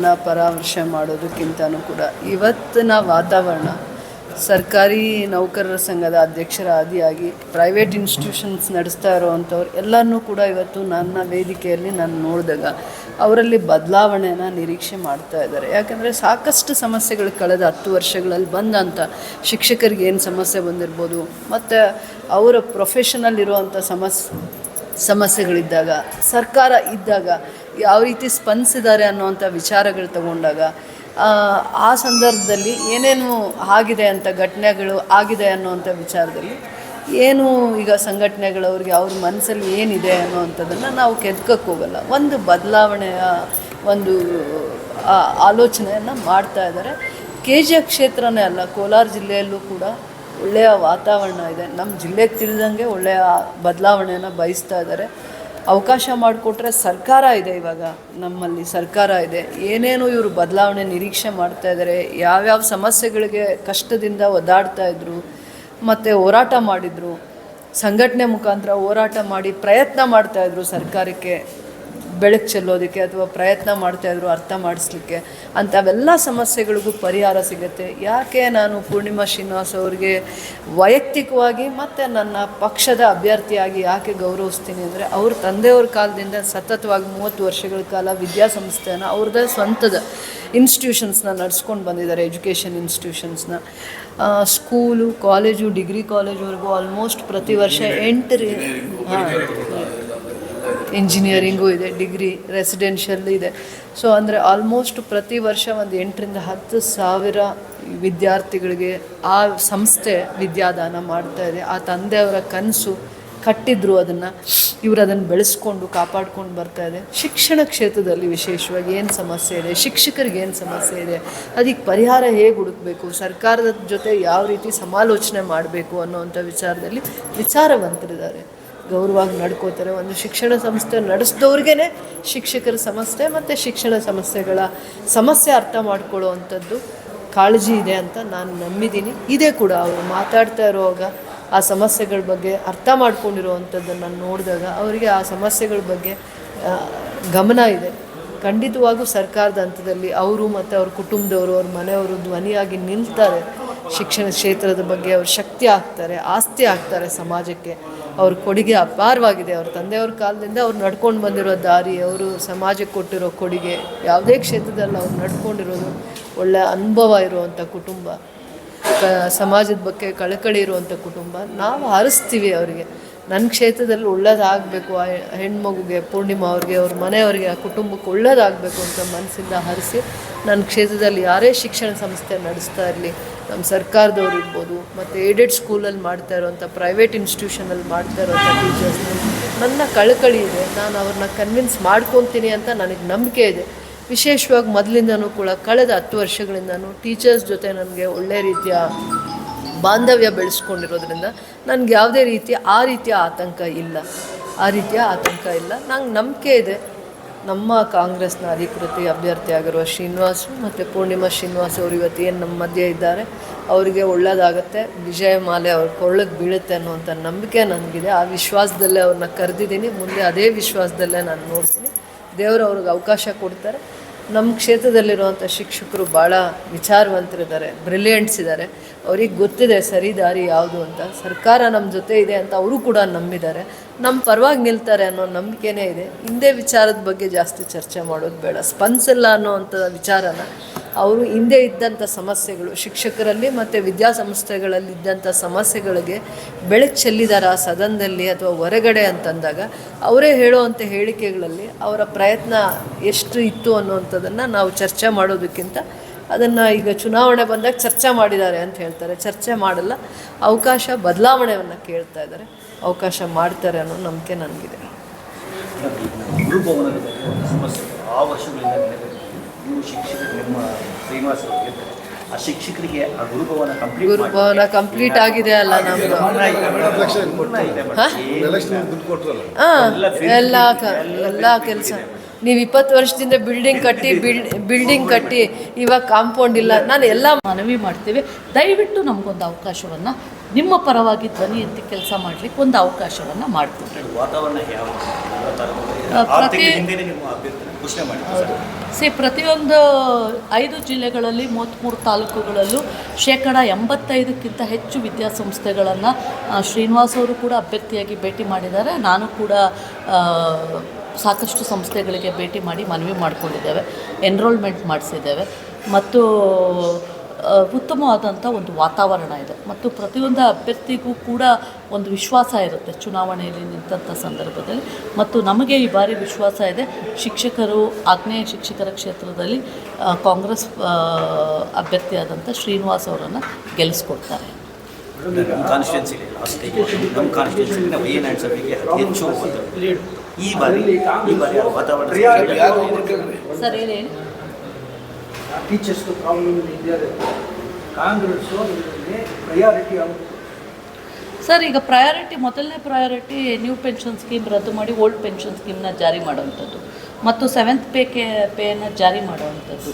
ಸಮಸ್ಯೆಗಳನ್ನು ಪರಾಮರ್ಶೆ ಮಾಡೋದಕ್ಕಿಂತನೂ ಕೂಡ ಇವತ್ತಿನ ವಾತಾವರಣ ಸರ್ಕಾರಿ ನೌಕರರ ಸಂಘದ ಅಧ್ಯಕ್ಷರ ಆದಿಯಾಗಿ ಪ್ರೈವೇಟ್ ಇನ್ಸ್ಟಿಟ್ಯೂಷನ್ಸ್ ನಡೆಸ್ತಾ ಇರೋವಂಥವ್ರು ಎಲ್ಲರನ್ನೂ ಕೂಡ ಇವತ್ತು ನನ್ನ ವೇದಿಕೆಯಲ್ಲಿ ನಾನು ನೋಡಿದಾಗ ಅವರಲ್ಲಿ ಬದಲಾವಣೆಯನ್ನು ನಿರೀಕ್ಷೆ ಮಾಡ್ತಾ ಇದ್ದಾರೆ. ಯಾಕಂದರೆ ಸಾಕಷ್ಟು ಸಮಸ್ಯೆಗಳು ಕಳೆದ ಹತ್ತು ವರ್ಷಗಳಲ್ಲಿ ಬಂದಂಥ ಶಿಕ್ಷಕರಿಗೆ ಏನು ಸಮಸ್ಯೆ ಬಂದಿರ್ಬೋದು, ಮತ್ತು ಅವರ ಪ್ರೊಫೆಷನಲ್ಲಿರುವಂಥ ಸಮಸ್ ಸಮಸ್ಯೆ ಸಮಸ್ಯೆಗಳಿದ್ದಾಗ, ಸರ್ಕಾರ ಇದ್ದಾಗ ಯಾವ ರೀತಿ ಸ್ಪಂದಿಸಿದ್ದಾರೆ ಅನ್ನುವಂಥ ವಿಚಾರಗಳು ತಗೊಂಡಾಗ ಆ, ಸಂದರ್ಭದಲ್ಲಿ ಏನೇನು ಆಗಿದೆ ಅಂತ ಘಟನೆಗಳು ಆಗಿದೆ ಅನ್ನುವಂಥ ವಿಚಾರದಲ್ಲಿ ಏನು ಈಗ ಸಂಘಟನೆಗಳು ಅವ್ರಿಗೆ ಅವ್ರ ಮನಸ್ಸಲ್ಲಿ ಏನಿದೆ ಅನ್ನೋವಂಥದ್ದನ್ನು ನಾವು ಹೋಗಲ್ಲ. ಒಂದು ಬದಲಾವಣೆಯ ಒಂದು ಆಲೋಚನೆಯನ್ನು ಮಾಡ್ತಾ ಇದ್ದಾರೆ. ಕೆ ಜಿ ಎಫ್ ಕ್ಷೇತ್ರನೇ ಅಲ್ಲ ಕೋಲಾರ ಜಿಲ್ಲೆಯಲ್ಲೂ ಕೂಡ ಒಳ್ಳೆಯ ವಾತಾವರಣ ಇದೆ. ನಮ್ಮ ಜಿಲ್ಲೆಗೆ ತಿಳಿದಂಗೆ ಒಳ್ಳೆಯ ಬದಲಾವಣೆಯನ್ನು ಬಯಸ್ತಾ ಇದ್ದಾರೆ. ಅವಕಾಶ ಮಾಡಿಕೊಟ್ರೆ ಸರ್ಕಾರ ಇದೆ ಇವಾಗ. ನಮ್ಮಲ್ಲಿ ಸರ್ಕಾರ ಇದೆ. ಏನೇನು ಇವರು ಬದಲಾವಣೆ ನಿರೀಕ್ಷೆ ಮಾಡ್ತಾ ಇದ್ದಾರೆ ಯಾವ್ಯಾವ ಸಮಸ್ಯೆಗಳಿಗೆ ಕಷ್ಟದಿಂದ ಒದ್ದಾಡ್ತಾ ಇದ್ರು, ಮತ್ತು ಹೋರಾಟ ಮಾಡಿದರು, ಸಂಘಟನೆ ಮುಖಾಂತರ ಹೋರಾಟ ಮಾಡಿ ಪ್ರಯತ್ನ ಮಾಡ್ತಾಯಿದ್ರು ಸರ್ಕಾರಕ್ಕೆ. ಬೆಳಕು ಚೆಲ್ಲೋದಕ್ಕೆ ಅಥವಾ ಪ್ರಯತ್ನ ಮಾಡ್ತಾಯಿದ್ರು ಅರ್ಥ ಮಾಡಿಸ್ಲಿಕ್ಕೆ ಅಂಥವೆಲ್ಲ ಸಮಸ್ಯೆಗಳಿಗೂ ಪರಿಹಾರ ಸಿಗುತ್ತೆ. ಯಾಕೆ ನಾನು ಪೂರ್ಣಿಮಾ ಶ್ರೀನಿವಾಸ್ ಅವರಿಗೆ ವೈಯಕ್ತಿಕವಾಗಿ ಮತ್ತು ನನ್ನ ಪಕ್ಷದ ಅಭ್ಯರ್ಥಿಯಾಗಿ ಯಾಕೆ ಗೌರವಿಸ್ತೀನಿ ಅಂದರೆ ಅವ್ರ ತಂದೆಯವ್ರ ಕಾಲದಿಂದ ಸತತವಾಗಿ ಮೂವತ್ತು ವರ್ಷಗಳ ಕಾಲ ವಿದ್ಯಾಸಂಸ್ಥೆಯನ್ನು ಅವ್ರದ್ದೇ ಸ್ವಂತದ ಇನ್ಸ್ಟಿಟ್ಯೂಷನ್ಸ್ನ ನಡೆಸ್ಕೊಂಡು ಬಂದಿದ್ದಾರೆ ಎಜುಕೇಷನ್ ಇನ್ಸ್ಟಿಟ್ಯೂಷನ್ಸ್ನ ಸ್ಕೂಲು ಕಾಲೇಜು ಡಿಗ್ರಿ ಕಾಲೇಜ್ವರೆಗೂ ಆಲ್ಮೋಸ್ಟ್ ಪ್ರತಿ ವರ್ಷ ಎಂಟು ರೀ ಹಾಂ. ಇಂಜಿನಿಯರಿಂಗು ಇದೆ ಡಿಗ್ರಿ ರೆಸಿಡೆನ್ಷಿಯಲ್ ಇದೆ. ಸೊ ಅಂದರೆ ಆಲ್ಮೋಸ್ಟ್ ಪ್ರತಿ ವರ್ಷ ಒಂದು ಎಂಟರಿಂದ ಹತ್ತು ಸಾವಿರ ವಿದ್ಯಾರ್ಥಿಗಳಿಗೆ ಆ ಸಂಸ್ಥೆ ವಿದ್ಯಾದಾನ ಮಾಡ್ತಾ ಇದೆ. ಆ ತಂದೆಯವರ ಕನಸು ಕಟ್ಟಿದ್ರು ಅದನ್ನು. ಇವರು ಅದನ್ನು ಬೆಳೆಸ್ಕೊಂಡು, ಕಾಪಾಡ್ಕೊಂಡು ಬರ್ತಾ ಇದೆ. ಶಿಕ್ಷಣ ಕ್ಷೇತ್ರದಲ್ಲಿ ವಿಶೇಷವಾಗಿ ಏನು ಸಮಸ್ಯೆ ಇದೆ? ಶಿಕ್ಷಕರಿಗೆ ಏನು ಸಮಸ್ಯೆ ಇದೆ? ಅದಕ್ಕೆ ಪರಿಹಾರ ಹೇಗೆ ಹುಡುಕಬೇಕು? ಸರ್ಕಾರದ ಜೊತೆ ಯಾವ ರೀತಿ ಸಮಾಲೋಚನೆ ಮಾಡಬೇಕು ಅನ್ನೋವಂಥ ವಿಚಾರದಲ್ಲಿ ವಿಚಾರವಂತರಿದ್ದಾರೆ. ಗೌರವವಾಗಿ ನಡ್ಕೋತಾರೆ. ಒಂದು ಶಿಕ್ಷಣ ಸಂಸ್ಥೆ ನಡೆಸಿದವ್ರಿಗೇ ಶಿಕ್ಷಕರ ಸಮಸ್ಯೆ ಮತ್ತು ಶಿಕ್ಷಣ ಸಮಸ್ಯೆಗಳ ಸಮಸ್ಯೆ ಅರ್ಥ ಮಾಡ್ಕೊಳ್ಳುವಂಥದ್ದು ಕಾಳಜಿ ಇದೆ ಅಂತ ನಾನು ನಂಬಿದ್ದೀನಿ. ಇದೇ ಕೂಡ ಅವರು ಮಾತಾಡ್ತಾ ಇರುವಾಗ ಆ ಸಮಸ್ಯೆಗಳ ಬಗ್ಗೆ ಅರ್ಥ ಮಾಡ್ಕೊಂಡಿರುವಂಥದ್ದನ್ನು ನೋಡಿದಾಗ ಅವರಿಗೆ ಆ ಸಮಸ್ಯೆಗಳ ಬಗ್ಗೆ ಗಮನ ಇದೆ. ಖಂಡಿತವಾಗೂ ಸರ್ಕಾರದ ಹಂತದಲ್ಲಿ ಅವರು ಮತ್ತು ಅವ್ರ ಕುಟುಂಬದವರು, ಅವ್ರ ಮನೆಯವರು ಧ್ವನಿಯಾಗಿ ನಿಲ್ತಾರೆ. ಶಿಕ್ಷಣ ಕ್ಷೇತ್ರದ ಬಗ್ಗೆ ಅವರು ಶಕ್ತಿ ಆಗ್ತಾರೆ ಆಸ್ತಿ ಆಗ್ತಾರೆ ಸಮಾಜಕ್ಕೆ. ಅವ್ರ ಕೊಡುಗೆ ಅಪಾರವಾಗಿದೆ. ಅವ್ರ ತಂದೆಯವ್ರ ಕಾಲದಿಂದ ಅವ್ರು ನಡ್ಕೊಂಡು ಬಂದಿರೋ ದಾರಿ, ಅವರು ಸಮಾಜಕ್ಕೆ ಕೊಟ್ಟಿರೋ ಕೊಡುಗೆ, ಯಾವುದೇ ಕ್ಷೇತ್ರದಲ್ಲಿ ಅವ್ರು ನಡ್ಕೊಂಡಿರೋದು ಒಳ್ಳೆಯ ಅನುಭವ ಇರುವಂಥ ಕುಟುಂಬ, ಕ, ಸಮಾಜದ ಬಗ್ಗೆ ಕಳಕಳಿ ಇರುವಂಥ ಕುಟುಂಬ, ನಾವು ಹರಿಸ್ತೀವಿ ಅವರಿಗೆ. ನನ್ನ ಕ್ಷೇತ್ರದಲ್ಲಿ ಒಳ್ಳೇದಾಗಬೇಕು, ಆ ಹೆಣ್ಮಗುಗೆ, ಪೂರ್ಣಿಮಾ ಅವ್ರಿಗೆ, ಅವ್ರ ಮನೆಯವ್ರಿಗೆ, ಆ ಕುಟುಂಬಕ್ಕೆ ಒಳ್ಳೇದಾಗಬೇಕು ಅಂತ ಮನಸ್ಸಿಂದ ಹರಿಸಿ, ನನ್ನ ಕ್ಷೇತ್ರದಲ್ಲಿ ಯಾರೇ ಶಿಕ್ಷಣ ಸಂಸ್ಥೆ ನಡೆಸ್ತಾ ಇರಲಿ ನಮ್ಮ ಸರ್ಕಾರದವ್ರು ಇರ್ಬೋದು, ಮತ್ತು ಏಡೆಡ್ ಸ್ಕೂಲಲ್ಲಿ ಮಾಡ್ತಾ ಇರೋವಂಥ ಪ್ರೈವೇಟ್ ಇನ್ಸ್ಟಿಟ್ಯೂಷನಲ್ಲಿ ಮಾಡ್ತಾ ಇರೋವಂಥ ಟೀಚರ್ಸ್ನ ನನ್ನ ಕಳಕಳಿ ಇದೆ. ನಾನು ಅವ್ರನ್ನ ಕನ್ವಿನ್ಸ್ ಮಾಡ್ಕೊತೀನಿ ಅಂತ ನನಗೆ ನಂಬಿಕೆ ಇದೆ. ವಿಶೇಷವಾಗಿ ಮೊದಲಿಂದನೂ ಕೂಡ ಕಳೆದ ಹತ್ತು ವರ್ಷಗಳಿಂದನೂ ಟೀಚರ್ಸ್ ಜೊತೆ ನನಗೆ ಒಳ್ಳೆ ರೀತಿಯ ಬಾಂಧವ್ಯ ಬೆಳೆಸ್ಕೊಂಡಿರೋದ್ರಿಂದ ನನಗೆ ಯಾವುದೇ ರೀತಿಯ ಆ ರೀತಿಯ ಆತಂಕ ಇಲ್ಲ. ಆ ರೀತಿಯ ಆತಂಕ ಇಲ್ಲ. ನಂಗೆ ನಂಬಿಕೆ ಇದೆ. ನಮ್ಮ ಕಾಂಗ್ರೆಸ್ನ ಅಧಿಕೃತ ಅಭ್ಯರ್ಥಿಯಾಗಿರುವ ಶ್ರೀನಿವಾಸ್ ಮತ್ತು ಪೂರ್ಣಿಮಾ ಶ್ರೀನಿವಾಸ್ ಅವರು ಇವತ್ತು ಏನು ನಮ್ಮ ಮಧ್ಯೆ ಇದ್ದಾರೆ, ಅವರಿಗೆ ಒಳ್ಳೆಯದಾಗತ್ತೆ ವಿಜಯ ಮಾಲೆ ಅವ್ರ ಕೊಳ್ಳಕ್ಕೆ ಬೀಳುತ್ತೆ ಅನ್ನುವಂಥ ನಂಬಿಕೆ ನನಗಿದೆ. ಆ ವಿಶ್ವಾಸದಲ್ಲೇ ಅವ್ರನ್ನ ಕರೆದಿದ್ದೀನಿ. ಮುಂದೆ ಅದೇ ವಿಶ್ವಾಸದಲ್ಲೇ ನಾನು ನೋಡ್ತೀನಿ. ದೇವರು ಅವ್ರಿಗೆ ಅವಕಾಶ ಕೊಡ್ತಾರೆ. ನಮ್ಮ ಕ್ಷೇತ್ರದಲ್ಲಿರುವಂಥ ಶಿಕ್ಷಕರು ಭಾಳ ವಿಚಾರವಂತರಿದ್ದಾರೆ ಬ್ರಿಲಿಯಂಟ್ಸ್ ಇದ್ದಾರೆ. ಅವ್ರಿಗೆ ಗೊತ್ತಿದೆ ಸರಿ ದಾರಿ ಯಾವುದು ಅಂತ. ಸರ್ಕಾರ ನಮ್ಮ ಜೊತೆ ಇದೆ ಅಂತ ಅವರು ಕೂಡ ನಂಬಿದ್ದಾರೆ. ನಮ್ಮ ಪರವಾಗಿ ನಿಲ್ತಾರೆ ಅನ್ನೋ ನಂಬಿಕೆನೇ ಇದೆ. ಹಿಂದೆ ವಿಚಾರದ ಬಗ್ಗೆ ಜಾಸ್ತಿ ಚರ್ಚೆ ಮಾಡೋದು ಬೇಡ. ಸ್ಪಂದಿಸಲ್ಲ ಅನ್ನೋವಂಥ ವಿಚಾರನ ಅವರು ಹಿಂದೆ ಇದ್ದಂಥ ಸಮಸ್ಯೆಗಳು, ಶಿಕ್ಷಕರಲ್ಲಿ ಮತ್ತು ವಿದ್ಯಾಸಂಸ್ಥೆಗಳಲ್ಲಿದ್ದಂಥ ಸಮಸ್ಯೆಗಳಿಗೆ ಬೆಳಕು ಚೆಲ್ಲಿದಾರ ಸದನದಲ್ಲಿ ಅಥವಾ ಹೊರಗಡೆ ಅಂತಂದಾಗ ಅವರೇ ಹೇಳುವಂಥ ಹೇಳಿಕೆಗಳಲ್ಲಿ ಅವರ ಪ್ರಯತ್ನ ಎಷ್ಟು ಇತ್ತು ಅನ್ನುವಂಥದ್ದನ್ನು ನಾವು ಚರ್ಚೆ ಮಾಡೋದಕ್ಕಿಂತ ಅದನ್ನು ಈಗ ಚುನಾವಣೆ ಬಂದಾಗ ಚರ್ಚೆ ಮಾಡಿದ್ದಾರೆ ಅಂತ ಹೇಳ್ತಾರೆ. ಚರ್ಚೆ ಮಾಡಲ್ಲ, ಅವಕಾಶ ಬದಲಾವಣೆಯನ್ನು ಕೇಳ್ತಾ ಇದ್ದಾರೆ. ಅವಕಾಶ ಮಾಡ್ತಾರೆ ಅನ್ನೋ ನಂಬಿಕೆ ನನಗಿದೆ. ಶಿಕ್ಷಕರು ನಿಮ್ಮ ಶ್ರೀನಿವಾಸ್ ಅವರು ಇರ್ತಾರೆ. ಆ ಶಿಕ್ಷಕರಿಗೆ ಆ ಗುರುಭವನ ಕಂಪ್ಲೀಟ್ ಗುರುಭವನ ಕಂಪ್ಲೀಟ್ ಆಗಿದೆ ಅಲ್ಲ ನಮ್ದು ಹಾಂ ಎಲ್ಲ ಕ ಎಲ್ಲ ಕೆಲಸ. ನೀವು ಇಪ್ಪತ್ತು ವರ್ಷದಿಂದ ಬಿಲ್ಡಿಂಗ್ ಕಟ್ಟಿ ಬಿಲ್ಡ್ ಬಿಲ್ಡಿಂಗ್ ಕಟ್ಟಿ ಇವಾಗ ಕಾಂಪೌಂಡ್ ಇಲ್ಲ. ನಾನು ಎಲ್ಲ ಮನವಿ ಮಾಡ್ತೇವೆ. ದಯವಿಟ್ಟು ನಮಗೊಂದು ಅವಕಾಶವನ್ನು ನಿಮ್ಮ ಪರವಾಗಿ ಧ್ವನಿ ಎತ್ತಿ ಕೆಲಸ ಮಾಡಲಿಕ್ಕೆ ಒಂದು ಅವಕಾಶವನ್ನು ಮಾಡಿಕೊಟ್ರು ಪ್ರತಿ- ಸಿ ಪ್ರತಿಯೊಂದು ಐದು ಜಿಲ್ಲೆಗಳಲ್ಲಿ ಮೂವತ್ತ್ಮೂರು ತಾಲೂಕುಗಳಲ್ಲೂ ಶೇಕಡ ಎಂಬತ್ತೈದಕ್ಕಿಂತ ಹೆಚ್ಚು ವಿದ್ಯಾಸಂಸ್ಥೆಗಳನ್ನು ಶ್ರೀನಿವಾಸ್ ಅವರು ಕೂಡ ಅಭ್ಯರ್ಥಿಯಾಗಿ ಭೇಟಿ ಮಾಡಿದ್ದಾರೆ. ನಾನು ಕೂಡ ಸಾಕಷ್ಟು ಸಂಸ್ಥೆಗಳಿಗೆ ಭೇಟಿ ಮಾಡಿ ಮನವಿ ಮಾಡಿಕೊಂಡಿದ್ದೇವೆ. ಎನ್ರೋಲ್ಮೆಂಟ್ ಮಾಡಿಸಿದ್ದೇವೆ. ಮತ್ತು ಉತ್ತಮವಾದಂಥ ಒಂದು ವಾತಾವರಣ ಇದೆ. ಮತ್ತು ಪ್ರತಿಯೊಂದು ಅಭ್ಯರ್ಥಿಗೂ ಕೂಡ ಒಂದು ವಿಶ್ವಾಸ ಇರುತ್ತೆ ಚುನಾವಣೆಯಲ್ಲಿ ನಿಂತಹ ಸಂದರ್ಭದಲ್ಲಿ. ಮತ್ತು ನಮಗೆ ಈ ಬಾರಿ ವಿಶ್ವಾಸ ಇದೆ. ಶಿಕ್ಷಕರು ಆಗ್ನೇಯ ಶಿಕ್ಷಕರ ಕ್ಷೇತ್ರದಲ್ಲಿ ಕಾಂಗ್ರೆಸ್ ಅಭ್ಯರ್ಥಿಯಾದಂಥ ಶ್ರೀನಿವಾಸ್ ಅವರನ್ನು ಗೆಲ್ಲಿಸ್ಕೊಡ್ತಾರೆ. ನಮ್ಮ ಕಾನ್ಸ್ಟಿಟ್ಯೂನ್ಸಿಲಿ ಲಾಸ್ಟ್ ನಮ್ಮ ಕಾನ್ಸ್ಟಿಟ್ಯೂನ್ಸಿಲಿ ನಾವು ಏನ್ ಸಭೆಗೆ ಹೆಚ್ಚು ಈ ಬಾರಿ ಈ ಬಾರಿ ವಾತಾವರಣ ಸರ್. ಹೇಳಿ? ಹೇಳಿ ಟೀಚರ್ಸ್ ಪ್ರಾಬ್ಲಮ್ ಇದೆ ಕಾಂಗ್ರೆಸ್ ಇದರಲ್ಲಿ ಪ್ರಯಾರಿಟಿ ಆಗುತ್ತೆ ಸರ್, ಈಗ ಪ್ರಯಾರಿಟಿ ಮೊದಲನೇ ಪ್ರಯಾರಿಟಿ ನ್ಯೂ ಪೆನ್ಷನ್ ಸ್ಕೀಮ್ ರದ್ದು ಮಾಡಿ ಓಲ್ಡ್ ಪೆನ್ಷನ್ ಸ್ಕೀಮ್ನ ಜಾರಿ ಮಾಡುವಂಥದ್ದು ಮತ್ತು ಸೆವೆಂತ್ ಪೇ ಕೆ ಪೇನ ಜಾರಿ ಮಾಡುವಂಥದ್ದು.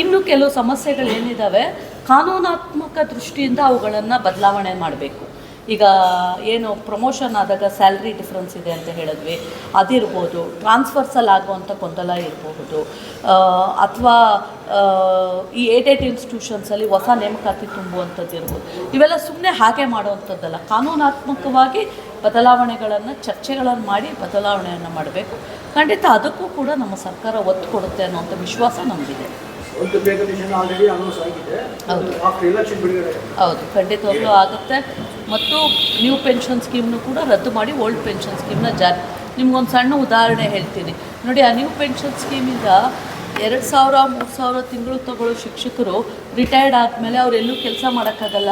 ಇನ್ನು ಕೆಲವು ಸಮಸ್ಯೆಗಳು ಏನಿದ್ದಾವೆ ಕಾನೂನಾತ್ಮಕ ದೃಷ್ಟಿಯಿಂದ ಅವುಗಳನ್ನು ಬದಲಾವಣೆ ಮಾಡಬೇಕು. ಈಗ ಏನು ಪ್ರಮೋಷನ್ ಆದಾಗ ಸ್ಯಾಲ್ರಿ ಡಿಫ್ರೆನ್ಸ್ ಇದೆ ಅಂತ ಹೇಳಿದ್ವಿ. ಅದಿರ್ಬೋದು ಟ್ರಾನ್ಸ್ಫರ್ಸಲ್ಲಿ ಆಗುವಂಥ ಗೊಂದಲ ಇರಬಹುದು. ಅಥವಾ ಈ ಏಡೆಡ್ ಇನ್ಸ್ಟಿಟ್ಯೂಷನ್ಸಲ್ಲಿ ಹೊಸ ನೇಮಕಾತಿ ತುಂಬುವಂಥದ್ದು ಇರ್ಬೋದು. ಇವೆಲ್ಲ ಸುಮ್ಮನೆ ಹಾಗೆ ಮಾಡುವಂಥದ್ದಲ್ಲ. ಕಾನೂನಾತ್ಮಕವಾಗಿ ಬದಲಾವಣೆಗಳನ್ನು, ಚರ್ಚೆಗಳನ್ನು ಮಾಡಿ ಬದಲಾವಣೆಯನ್ನು ಮಾಡಬೇಕು. ಖಂಡಿತ ಅದಕ್ಕೂ ಕೂಡ ನಮ್ಮ ಸರ್ಕಾರ ಒತ್ತು ಕೊಡುತ್ತೆ ಅನ್ನುವಂಥ ವಿಶ್ವಾಸ ನಮಗಿದೆ. ಒಂದು ರೆಕಗ್ನಿಷನ್ ಆಲ್ರೆಡಿ ಅನೌನ್ಸ್ ಆಗಿದೆ. ಹೌದು. ಆಫ್ಟರ್ ಎಲೆಕ್ಷನ್ ಬಿಡುಗಡೆ ಹೌದು ಖಂಡಿತವಾಗ್ಲೂ ಆಗುತ್ತೆ. ಮತ್ತು ನ್ಯೂ ಪೆನ್ಷನ್ ಸ್ಕೀಮ್ನು ಕೂಡ ರದ್ದು ಮಾಡಿ ಓಲ್ಡ್ ಪೆನ್ಷನ್ ಸ್ಕೀಮ್ನ ಜಾರಿ. ನಿಮ್ಗೊಂದು ಸಣ್ಣ ಉದಾಹರಣೆ ಹೇಳ್ತೀನಿ. ನೋಡಿ ಆ ನ್ಯೂ ಪೆನ್ಷನ್ ಸ್ಕೀಮಿಂದ ಎರಡು ಸಾವಿರ ಮೂರು ಸಾವಿರ ತಿಂಗಳು ತಗೊಳ್ಳೋ ಶಿಕ್ಷಕರು ರಿಟೈರ್ಡ್ ಆದಮೇಲೆ ಅವರೆಲ್ಲೂ ಕೆಲಸ ಮಾಡೋಕ್ಕಾಗಲ್ಲ.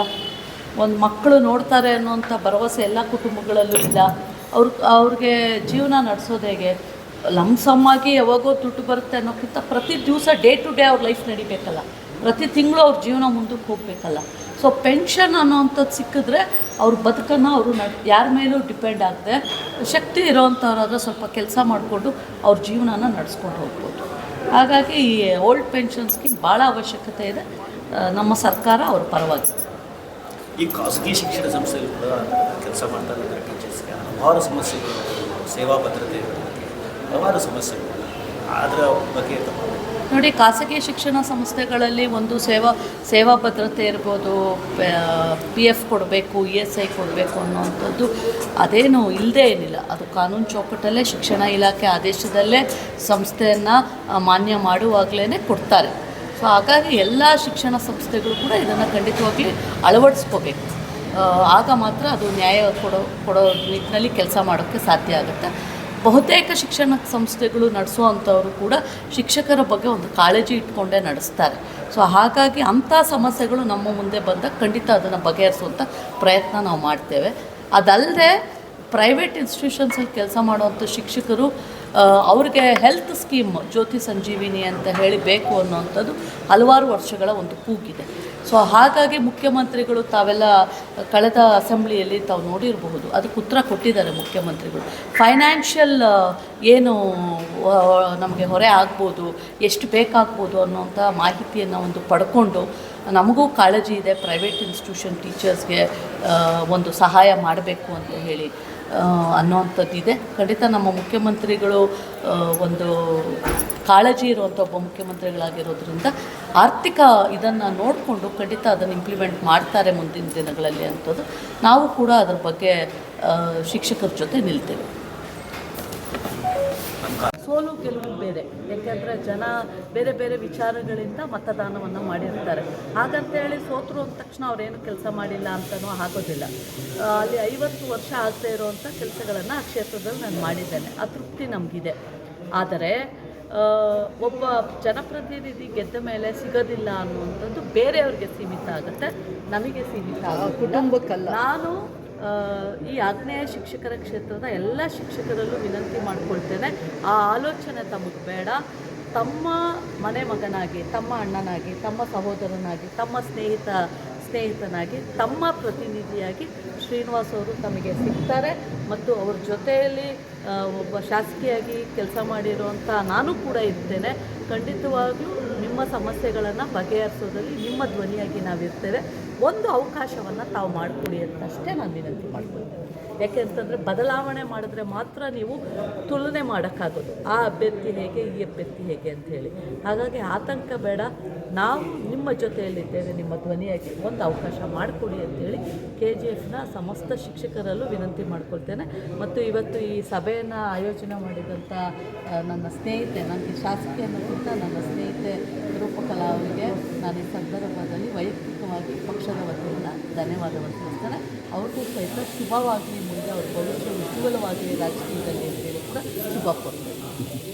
ಒಂದು ಮಕ್ಕಳು ನೋಡ್ತಾರೆ ಅನ್ನೋಂಥ ಭರವಸೆ ಎಲ್ಲ ಕುಟುಂಬಗಳಲ್ಲೂ ಇಲ್ಲ. ಅವ್ರ ಅವ್ರಿಗೆ ಜೀವನ ನಡೆಸೋದು ಹೇಗೆ? ಲಂಸಮ್ಮಾಗಿ ಯಾವಾಗೋ ದುಡ್ಡು ಬರುತ್ತೆ ಅನ್ನೋಕ್ಕಿಂತ ಪ್ರತಿ ದಿವಸ ಡೇ ಟು ಡೇ ಅವ್ರ ಲೈಫ್ ನಡಿಬೇಕಲ್ಲ. ಪ್ರತಿ ತಿಂಗಳು ಅವ್ರ ಜೀವನ ಮುಂದಕ್ಕೆ ಹೋಗಬೇಕಲ್ಲ. ಸೊ ಪೆನ್ಷನ್ ಅನ್ನೋವಂಥದ್ದು ಸಿಕ್ಕಿದ್ರೆ ಅವ್ರ ಬದುಕನ್ನು ಅವರು ನಡ್ ಯಾರ ಮೇಲೂ ಡಿಪೆಂಡ್ ಆಗದೆ, ಶಕ್ತಿ ಇರೋವಂಥವ್ರಾದ್ರೆ ಸ್ವಲ್ಪ ಕೆಲಸ ಮಾಡಿಕೊಂಡು ಅವ್ರ ಜೀವನನ ನಡೆಸ್ಕೊಂಡು ಹೋಗ್ಬೋದು. ಹಾಗಾಗಿ ಈ ಓಲ್ಡ್ ಪೆನ್ಷನ್ ಸ್ಕೀಮ್ ಭಾಳ ಅವಶ್ಯಕತೆ ಇದೆ. ನಮ್ಮ ಸರ್ಕಾರ ಅವ್ರ ಪರವಾಗಿ. ಈ ಖಾಸಗಿ ಶಿಕ್ಷಣ ಸಂಸ್ಥೆಗಳು ಕೂಡ ಕೆಲಸ ಮಾಡ್ತಾ ಇದ್ದಾರೆ ಟೀಚರ್ಸ್ಗೆ ಹಲವಾರು ಸಮಸ್ಯೆಗಳು, ಸೇವಾ ಭದ್ರತೆ ಹಲವಾರು ಸಮಸ್ಯೆಗಳು ಅದರ ಬಗ್ಗೆ ನೋಡಿ, ಖಾಸಗಿ ಶಿಕ್ಷಣ ಸಂಸ್ಥೆಗಳಲ್ಲಿ ಒಂದು ಸೇವಾ ಸೇವಾ ಭದ್ರತೆ ಇರ್ಬೋದು, ಪಿ ಎಫ್ ಕೊಡಬೇಕು, ಇ ಎಸ್ ಐ ಕೊಡಬೇಕು ಅನ್ನೋವಂಥದ್ದು ಅದೇನು ಇಲ್ಲದೇ ಏನಿಲ್ಲ. ಅದು ಕಾನೂನು ಚೌಕಟ್ಟಲ್ಲೇ ಶಿಕ್ಷಣ ಇಲಾಖೆ ಆದೇಶದಲ್ಲೇ ಸಂಸ್ಥೆಯನ್ನು ಮಾನ್ಯ ಮಾಡುವಾಗಲೇ ಕೊಡ್ತಾರೆ. ಸೊ ಹಾಗಾಗಿ ಎಲ್ಲ ಶಿಕ್ಷಣ ಸಂಸ್ಥೆಗಳು ಕೂಡ ಇದನ್ನು ಖಂಡಿತವಾಗಿ ಅಳವಡಿಸ್ಕೋಬೇಕು. ಆಗ ಮಾತ್ರ ಅದು ನ್ಯಾಯ ಕೊಡೋ ಕೊಡೋ ನಿಟ್ಟಿನಲ್ಲಿ ಕೆಲಸ ಮಾಡೋಕ್ಕೆ ಸಾಧ್ಯ ಆಗುತ್ತೆ. ಬಹುತೇಕ ಶಿಕ್ಷಣ ಸಂಸ್ಥೆಗಳು ನಡೆಸುವಂಥವರು ಕೂಡ ಶಿಕ್ಷಕರ ಬಗ್ಗೆ ಒಂದು ಕಾಳಜಿ ಇಟ್ಕೊಂಡೇ ನಡೆಸ್ತಾರೆ. ಸೊ, ಹಾಗಾಗಿ ಅಂಥ ಸಮಸ್ಯೆಗಳು ನಮ್ಮ ಮುಂದೆ ಬಂದಾಗ ಖಂಡಿತ ಅದನ್ನು ಬಗೆಹರಿಸುವಂಥ ಪ್ರಯತ್ನ ನಾವು ಮಾಡ್ತೇವೆ. ಅದಲ್ಲದೆ ಪ್ರೈವೇಟ್ ಇನ್ಸ್ಟಿಟ್ಯೂಷನ್ಸಲ್ಲಿ ಕೆಲಸ ಮಾಡುವಂಥ ಶಿಕ್ಷಕರು ಅವ್ರಿಗೆ ಹೆಲ್ತ್ ಸ್ಕೀಮ್ ಜ್ಯೋತಿ ಸಂಜೀವಿನಿ ಅಂತ ಹೇಳಿ ಬೇಕು ಅನ್ನೋವಂಥದ್ದು ಹಲವಾರು ವರ್ಷಗಳ ಒಂದು ಕೂಗಿದೆ. ಸೊ ಹಾಗಾಗಿ ಮುಖ್ಯಮಂತ್ರಿಗಳು ತಾವೆಲ್ಲ ಕಳೆದ ಅಸೆಂಬ್ಲಿಯಲ್ಲಿ ತಾವು ನೋಡಿರಬಹುದು, ಅದಕ್ಕೆ ಉತ್ತರ ಕೊಟ್ಟಿದ್ದಾರೆ ಮುಖ್ಯಮಂತ್ರಿಗಳು. ಫೈನಾನ್ಷಿಯಲ್ ಏನು ನಮಗೆ ಹೊರೆ ಆಗ್ಬೋದು, ಎಷ್ಟು ಬೇಕಾಗ್ಬೋದು ಅನ್ನೋಂಥ ಮಾಹಿತಿಯನ್ನು ಒಂದು ಪಡ್ಕೊಂಡು ನಮಗೂ ಕಾಳಜಿ ಇದೆ, ಪ್ರೈವೇಟ್ ಇನ್ಸ್ಟಿಟ್ಯೂಷನ್ ಟೀಚರ್ಸ್ಗೆ ಒಂದು ಸಹಾಯ ಮಾಡಬೇಕು ಅಂತ ಹೇಳಿ ಅನ್ನೋವಂಥದ್ದು ಇದೆ ಖಂಡಿತ ನಮ್ಮ ಮುಖ್ಯಮಂತ್ರಿಗಳು ಒಂದು ಕಾಳಜಿ ಇರುವಂಥ ಒಬ್ಬ ಮುಖ್ಯಮಂತ್ರಿಗಳಾಗಿರೋದ್ರಿಂದ ಆರ್ಥಿಕ ಇದನ್ನು ನೋಡಿಕೊಂಡು ಖಂಡಿತ ಅದನ್ನು ಇಂಪ್ಲಿಮೆಂಟ್ ಮಾಡ್ತಾರೆ ಮುಂದಿನ ದಿನಗಳಲ್ಲಿ ಅಂಥದ್ದು ನಾವು ಕೂಡ ಅದರ ಬಗ್ಗೆ ಶಿಕ್ಷಕರ ಜೊತೆ ನಿಲ್ತೇವೆ. ಸೋಲು ಗೆಲುವು ಬೇರೆ. ಯಾಕೆಂದರೆ ಜನ ಬೇರೆ ಬೇರೆ ವಿಚಾರಗಳಿಂದ ಮತದಾನವನ್ನು ಮಾಡಿರ್ತಾರೆ. ಹಾಗಂತೇಳಿ ಸೋತರು ಅಂದ ತಕ್ಷಣ ಅವರೇನು ಕೆಲಸ ಮಾಡಿಲ್ಲ ಅಂತಲೂ ಆಗೋದಿಲ್ಲ. ಅಲ್ಲಿ ಐವತ್ತು ವರ್ಷ ಆಗದೆ ಇರೋವಂಥ ಕೆಲಸಗಳನ್ನು ಆ ಕ್ಷೇತ್ರದಲ್ಲಿ ನಾನು ಮಾಡಿದ್ದೇನೆ. ಆ ತೃಪ್ತಿ ನಮಗಿದೆ. ಆದರೆ ಒಬ್ಬ ಜನಪ್ರತಿನಿಧಿ ಗೆದ್ದ ಮೇಲೆ ಸಿಗೋದಿಲ್ಲ ಅನ್ನುವಂಥದ್ದು ಬೇರೆಯವ್ರಿಗೆ ಸೀಮಿತ ಆಗುತ್ತೆ ನಮಗೆ ಸೀಮಿತ ಆಗುತ್ತೆ ಕುಟುಂಬಕ್ಕಲ್ಲ. ನಾನು ಈ ಆಗ್ನೇಯ ಶಿಕ್ಷಕರ ಕ್ಷೇತ್ರದ ಎಲ್ಲ ಶಿಕ್ಷಕರಲ್ಲೂ ವಿನಂತಿ ಮಾಡ್ಕೊಳ್ತೇನೆ. ಆ ಆಲೋಚನೆ ತಮಗೆ ಬೇಡ. ತಮ್ಮ ಮನೆ ಮಗನಾಗಿ ತಮ್ಮ ಅಣ್ಣನಾಗಿ ತಮ್ಮ ಸಹೋದರನಾಗಿ ತಮ್ಮ ಸ್ನೇಹಿತ ಸ್ನೇಹಿತನಾಗಿ, ತಮ್ಮ ಪ್ರತಿನಿಧಿಯಾಗಿ ಶ್ರೀನಿವಾಸ್ ಅವರು ತಮಗೆ ಸಿಗ್ತಾರೆ ಮತ್ತು ಅವ್ರ ಜೊತೆಯಲ್ಲಿ ಒಬ್ಬ ಶಾಸಕಿಯಾಗಿ ಕೆಲಸ ಮಾಡಿರುವಂಥ ನಾನು ಕೂಡ ಇರ್ತೇನೆ. ಖಂಡಿತವಾಗಿಯೂ ನಿಮ್ಮ ಸಮಸ್ಯೆಗಳನ್ನು ಬಗೆಹರಿಸೋದ್ರಲ್ಲಿ ನಿಮ್ಮ ಧ್ವನಿಯಾಗಿ ನಾವಿರ್ತೇವೆ. ಒಂದು ಅವಕಾಶವನ್ನು ತಾವು ಮಾಡಿಕೊಡಿ ಅಂತಷ್ಟೇ ನಾನು ವಿನಂತಿ ಮಾಡ್ಕೊಳ್ತೇನೆ. ಯಾಕೆ ಅಂತಂದರೆ ಬದಲಾವಣೆ ಮಾಡಿದ್ರೆ ಮಾತ್ರ ನೀವು ತುಲನೆ ಮಾಡೋಕ್ಕಾಗೋದು. ಆ ಅಭ್ಯರ್ಥಿ ಹೇಗೆ, ಈ ಅಭ್ಯರ್ಥಿ ಹೇಗೆ ಅಂತ ಹೇಳಿ. ಹಾಗಾಗಿ ಆತಂಕ ಬೇಡ. ನಾವು ನಿಮ್ಮ ಜೊತೆಯಲ್ಲಿದ್ದೇವೆ, ನಿಮ್ಮ ಧ್ವನಿಯಾಗಿ ಒಂದು ಅವಕಾಶ ಮಾಡಿಕೊಡಿ ಅಂತೇಳಿ ಕೆ ಜಿ ಎಫ್ನ ಸಮಸ್ತ ಶಿಕ್ಷಕರಲ್ಲೂ ವಿನಂತಿ ಮಾಡ್ಕೊಳ್ತೇನೆ. ಮತ್ತು ಇವತ್ತು ಈ ಸಭೆಯನ್ನು ಆಯೋಜನೆ ಮಾಡಿದಂಥ ನನ್ನ ಸ್ನೇಹಿತೆ ನನಗೆ ಶಾಸಕಿ ಅನ್ನೋದಕ್ಕಿಂತ ನನ್ನ ಸ್ನೇಹಿತೆ ರೂಪಕಲಾ ಅವರಿಗೆ ನಾನು ಈ ಸಂದರ್ಭದಲ್ಲಿ ವೈಯಕ್ತಿಕವಾಗಿ ಪಕ್ಷದ ವತಿಯಿಂದ ಧನ್ಯವಾದವನ್ನು ತಿಳಿಸ್ತೇನೆ ಅವ್ರಿಗೂ ಸಹಿತ ಶುಭವಾಗಿ ಮುಂದೆ, ಅವ್ರ ಭವಿಷ್ಯ ಉಜ್ವಲವಾಗಿ ರಾಜಕೀಯದಲ್ಲಿ ಅಂತೇಳಿ ಕೂಡ ಶುಭ ಕೋರ್ತೇನೆ